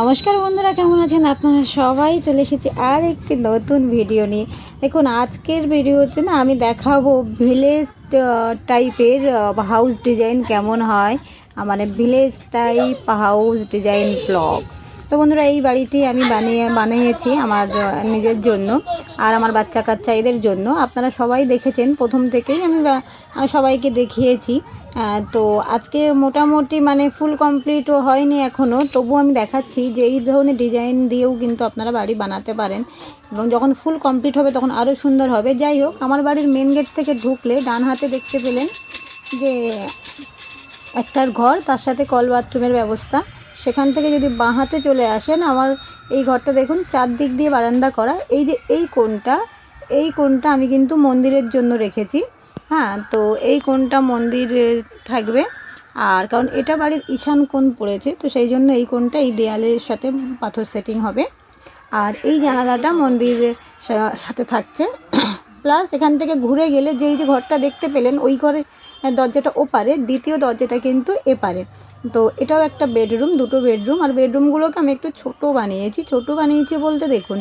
নমস্কার বন্ধুরা, কেমন আছেন? আপনারা সবাই চলে এসেছি আর একটি নতুন ভিডিও নিয়ে। দেখুন, আজকের ভিডিওতে না আমি দেখাবো ভিলেজ টাইপের হাউস ডিজাইন কেমন হয়। মানে village type house design blog তো বন্ধুরা, এই বাড়িটি আমি বানিয়ে, বানিয়েছি আমার নিজের জন্য আর আমার বাচ্চা কাচ্চা এদের জন্য। আপনারা সবাই দেখেছেন, প্রথম থেকেই আমি সবাইকে দেখিয়েছি। তো আজকে মোটামুটি মানে ফুল কমপ্লিটও হয়নি এখনও তবু আমি দেখাচ্ছি যে এই ধরনের ডিজাইন দিয়েও কিন্তু আপনারা বাড়ি বানাতে পারেন। এবং যখন ফুল কমপ্লিট হবে তখন আরও সুন্দর হবে। যাই হোক, আমার বাড়ির মেন গেট থেকে ঢুকলে ডান হাতে দেখতে পেলেন যে একটার ঘর, তার সাথে কল বাথরুমের ব্যবস্থা। সেখান থেকে যদি বাঁ হাতে চলে আসেন, আমার এই ঘরটা দেখুন, চারদিক দিয়ে বারান্দা করা। এই যে এই কোণটা এই কোণটা আমি কিন্তু মন্দিরের জন্য রেখেছি। হ্যাঁ তো এই কোণটা মন্দির থাকবে। আর কারণ এটা বাড়ির ঈশান কোণ পড়েছে, তো সেই জন্য এই কোণটা এই দেয়ালের সাথে পাথর সেটিং হবে। আর এই জানালাটা মন্দিরের সাথে থাকছে। প্লাস এখান থেকে ঘুরে গেলে যেই যে ঘরটা দেখতে পেলেন, ওই ঘরের দরজাটা ওপারে, দ্বিতীয় দরজাটা কিন্তু এপারে। তো এটাও একটা বেডরুম, দুটো বেডরুম। আর বেডরুমগুলোকে আমি একটু ছোট বানিয়েছি। ছোট বানিয়েছি বলতে দেখুন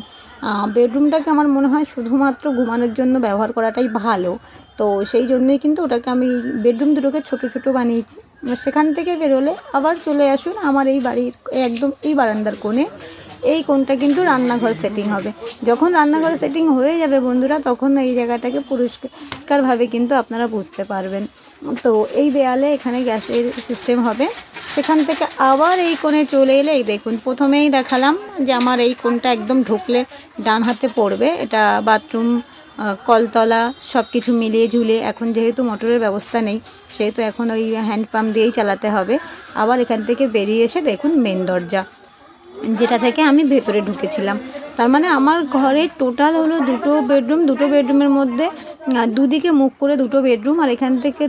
বেডরুমটাকে আমার মনে হয় শুধুমাত্র ঘুমানোর জন্য ব্যবহার করাটাই ভালো। তো সেই জন্যই কিন্তু ওটাকে আমি বেডরুম দুটোকে ছোট ছোট বানিয়েছি। সেখান থেকে বেরোলে আবার চলে আসুন আমার এই বাড়ির, একদম এই বারান্দার কোণে। এই কোণটা কিন্তু রান্নাঘর সেটিং হবে। যখন রান্নাঘর সেটিং হয়ে যাবে বন্ধুরা, তখন এই জায়গাটাকে পরিষ্কারভাবে কিন্তু আপনারা বুঝতে পারবেন। তো এই দেয়ালে এখানে গ্যাসের সিস্টেম হবে। সেখান থেকে আবার এই কোণে চলে এলে, এই দেখুন, প্রথমেই দেখালাম যে আমার এই কোণটা একদম ঢুকলে ডান হাতে পড়বে। এটা বাথরুম কলতলা সব কিছু মিলিয়ে ঝুলে এখন যেহেতু মোটরের ব্যবস্থা নেই, সেহেতু এখন ওই হ্যান্ড পাম্প দিয়েই চালাতে হবে। আবার এখান থেকে বেরিয়ে এসে দেখুন মেন দরজা। যেটা থেকে আমি ভেতরে ঢুকেছিলাম। তার মানে আমার ঘরে টোটাল হলো দুটো বেডরুম দুটো বেডরুমের মধ্যে দুদিকে মুখ করে দুটো বেডরুম আর এখান থেকে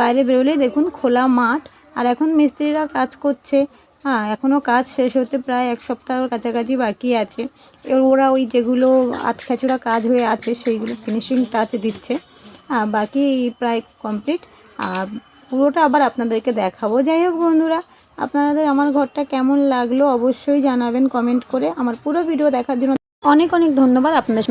বাইরে বেরোলেই দেখুন খোলা মাঠ, আর এখন মিস্ত্রিরা কাজ করছে। হ্যাঁ এখনও কাজ শেষ হতে প্রায় এক সপ্তাহের কাছাকাছি বাকি আছে। ওরা ওই যেগুলো আতখাচড়া কাজ হয়ে আছে, সেইগুলো ফিনিশিং টাচ দিচ্ছে। হ্যাঁ বাকি প্রায় কমপ্লিট আর পুরোটা আবার আপনাদেরকে দেখাবো। যাই হোক বন্ধুরা, আপনাদের আমার ঘরটা কেমন লাগল অবশ্যই জানাবেন কমেন্ট করে। আমার পুরো ভিডিও দেখার জন্য অনেক অনেক ধন্যবাদ আপনাদের